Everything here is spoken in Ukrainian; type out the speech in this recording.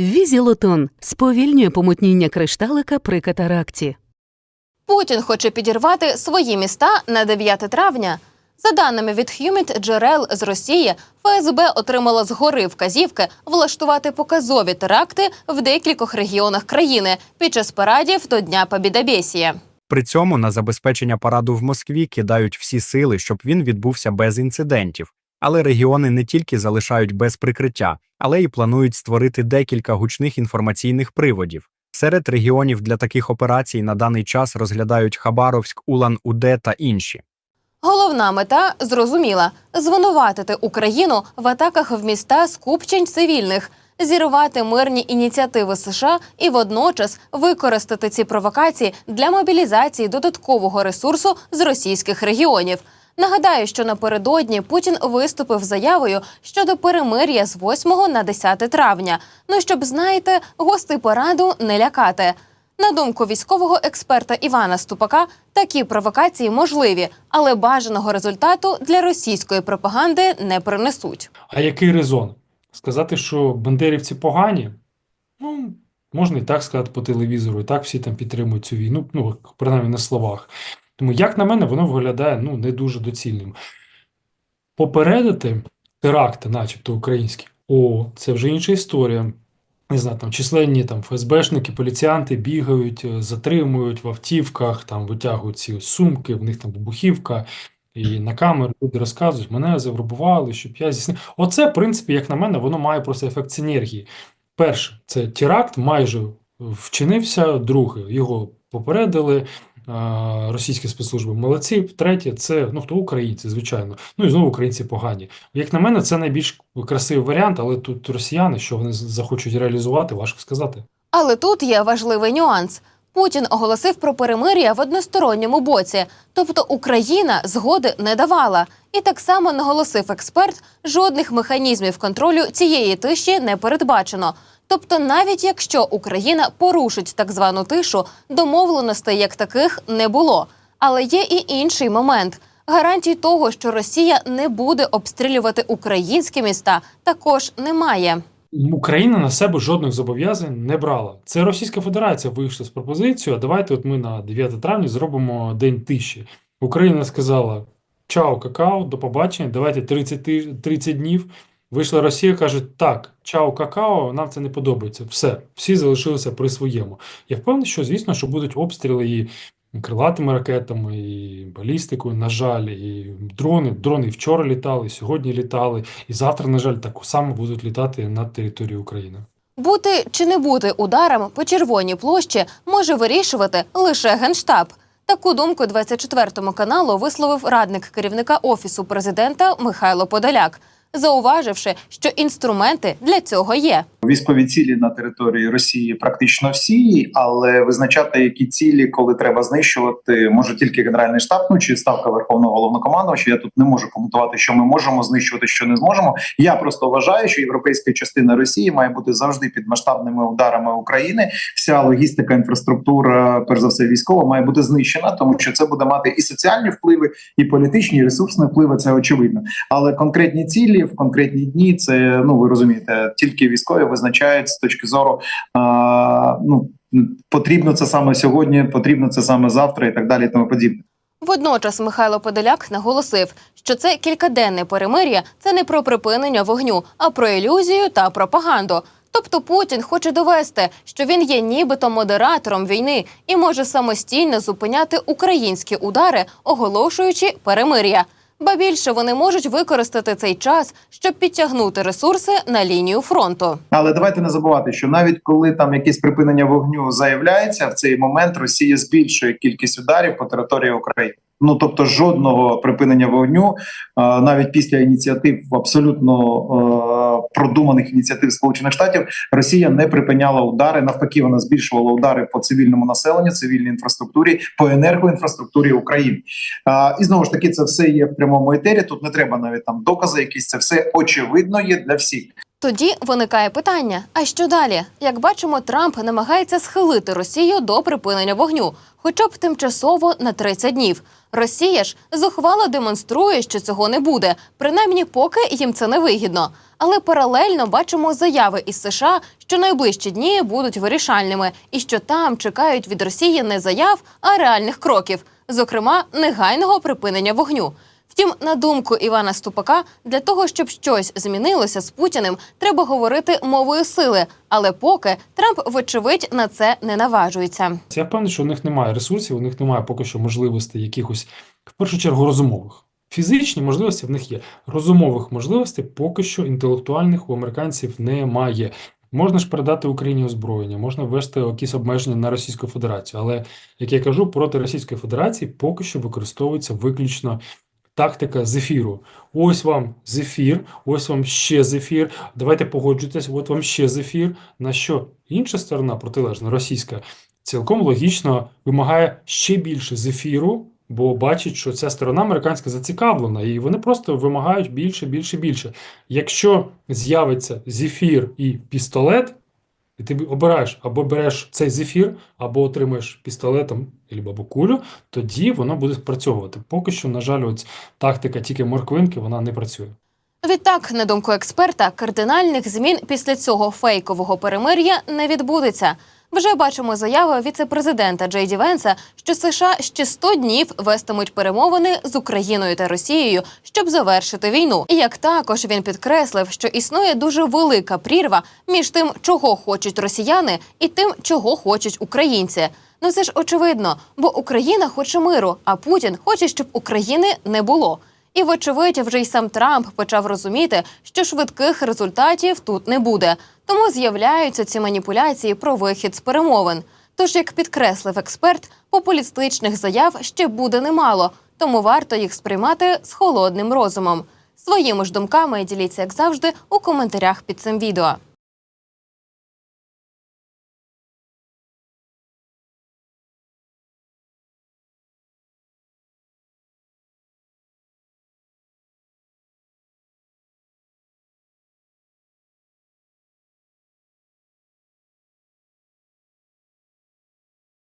Візілотон сповільнює помутніння кришталика при катаракті. Путін хоче підірвати свої міста на 9 травня. За даними від Humid джерел з Росії, ФСБ отримала згори вказівки влаштувати показові теракти в декількох регіонах країни під час парадів до Дня Побідобєсія. При цьому на забезпечення параду в Москві кидають всі сили, щоб він відбувся без інцидентів. Але регіони не тільки залишають без прикриття, але й планують створити декілька гучних інформаційних приводів. Серед регіонів для таких операцій на даний час розглядають Хабаровськ, Улан-Уде та інші. Головна мета зрозуміла звинуватити Україну в атаках в міста скупчень цивільних, зірвати мирні ініціативи США і водночас використати ці провокації для мобілізації додаткового ресурсу з російських регіонів. Нагадаю, що напередодні Путін виступив заявою щодо перемир'я з 8 на 10 травня. Ну щоб знаєте, гостей параду не лякати. На думку військового експерта Івана Ступака, такі провокації можливі, але бажаного результату для російської пропаганди не принесуть. А який резон? Сказати, що бандерівці погані? Ну, можна і так сказати по телевізору, і так всі там підтримують цю війну, ну, принаймні на словах. Тому, як на мене, воно виглядає ну, не дуже доцільним. Попередити теракти, начебто українські, о, це вже інша історія. Не знаю, там численні там ФСБшники, поліціянти бігають, е, затримують в автівках, там витягують ці сумки, в них там вибухівка, і на камеру люди розказують, мене завербували, щоб я здійснив. Оце, в принципі, як на мене, воно має просто ефект синергії. Перше, це теракт майже вчинився, друге, його попередили. Російські спецслужби молодці. Третє, це ну хто українці, звичайно. Ну і знову українці погані. Як на мене, це найбільш красивий варіант, але тут росіяни, що вони захочуть реалізувати, важко сказати. Але тут є важливий нюанс. Путін оголосив про перемир'я в односторонньому боці, тобто Україна згоди не давала. І так само наголосив експерт, жодних механізмів контролю цієї тиші не передбачено. Тобто, навіть якщо Україна порушить так звану тишу, домовленостей як таких не було. Але є і інший момент. Гарантій того, що Росія не буде обстрілювати українські міста, також немає. Україна на себе жодних зобов'язань не брала. Це Російська Федерація вийшла з пропозицією. А давайте, от ми на 9 травня зробимо день тиші. Україна сказала: Чао, какао, до побачення, давайте 30, ти- 30 днів. Вийшла Росія, каже: так, чао, какао, нам це не подобається. Все, всі залишилися при своєму. Я впевнений, що звісно, що будуть обстріли і крилатими ракетами, і балістикою, на жаль, і дрони. Дрони і вчора літали, і сьогодні літали, і завтра, на жаль, так само будуть літати над територією України. Бути чи не бути ударом по червоній площі може вирішувати лише генштаб. Таку думку 24 каналу висловив радник керівника офісу президента Михайло Подоляк, зауваживши, що інструменти для цього є. Військові цілі на території Росії практично всі, але визначати, які цілі, коли треба знищувати, може тільки Генеральний штаб, ну чи ставка Верховного головнокомандувача. Я тут не можу коментувати, що ми можемо знищувати, що не зможемо. Я просто вважаю, що європейська частина Росії має бути завжди під масштабними ударами України. Вся логістика, інфраструктура, перш за все, військова, має бути знищена, тому що це буде мати і соціальні впливи, і політичні, і ресурсні впливи. Це очевидно. Але конкретні цілі в конкретні дні це ну ви розумієте, тільки військові визначають з точки зору а, ну потрібно це саме сьогодні, потрібно це саме завтра, і так далі, і тому подібне. Водночас Михайло Подоляк наголосив, що це кількаденне перемир'я це не про припинення вогню, а про ілюзію та пропаганду. Тобто Путін хоче довести, що він є нібито модератором війни і може самостійно зупиняти українські удари, оголошуючи перемир'я. Ба більше вони можуть використати цей час, щоб підтягнути ресурси на лінію фронту. Але давайте не забувати, що навіть коли там якесь припинення вогню заявляється, в цей момент Росія збільшує кількість ударів по території України. Ну тобто жодного припинення вогню, навіть після ініціатив абсолютно продуманих ініціатив Сполучених Штатів, Росія не припиняла удари. Навпаки, вона збільшувала удари по цивільному населенню, цивільній інфраструктурі, по енергоінфраструктурі України. І знову ж таки, це все є в прямому етері. Тут не треба навіть там докази, якісь це все очевидно є для всіх. Тоді виникає питання: а що далі? Як бачимо, Трамп намагається схилити Росію до припинення вогню, хоча б тимчасово на 30 днів. Росія ж зухвало демонструє, що цього не буде, принаймні поки їм це не вигідно. Але паралельно бачимо заяви із США, що найближчі дні будуть вирішальними, і що там чекають від Росії не заяв, а реальних кроків, зокрема негайного припинення вогню. Втім, на думку Івана Ступака, для того, щоб щось змінилося з Путіним, треба говорити мовою сили. Але поки Трамп, вочевидь, на це не наважується. Я впевнений, що у них немає ресурсів, у них немає поки що можливостей якихось, в першу чергу, розумових. Фізичні можливості в них є. Розумових можливостей поки що інтелектуальних у американців немає. Можна ж передати Україні озброєння, можна ввести якісь обмеження на Російську Федерацію. Але, як я кажу, проти Російської Федерації поки що використовується виключно тактика зефіру. Ось вам зефір, ось вам ще зефір. Давайте погоджуйтесь, от вам ще зефір. На що інша сторона, протилежна, російська, цілком логічно вимагає ще більше зефіру, бо бачить, що ця сторона американська зацікавлена, і вони просто вимагають більше, більше, більше. Якщо з'явиться зефір і пістолет, і ти обираєш або береш цей зефір, або отримаєш пістолетом або кулю, тоді воно буде спрацьовувати. Поки що, на жаль, ось тактика тільки морквинки, вона не працює. Відтак, на думку експерта, кардинальних змін після цього фейкового перемир'я не відбудеться. Вже бачимо заяви віце-президента Джей Ді Венса, що США ще 100 днів вестимуть перемовини з Україною та Росією, щоб завершити війну. І як також він підкреслив, що існує дуже велика прірва між тим, чого хочуть росіяни, і тим, чого хочуть українці. Ну це ж очевидно, бо Україна хоче миру, а Путін хоче, щоб України не було. І, вочевидь, вже й сам Трамп почав розуміти, що швидких результатів тут не буде. Тому з'являються ці маніпуляції про вихід з перемовин. Тож, як підкреслив експерт, популістичних заяв ще буде немало, тому варто їх сприймати з холодним розумом. Своїми ж думками діліться, як завжди, у коментарях під цим відео.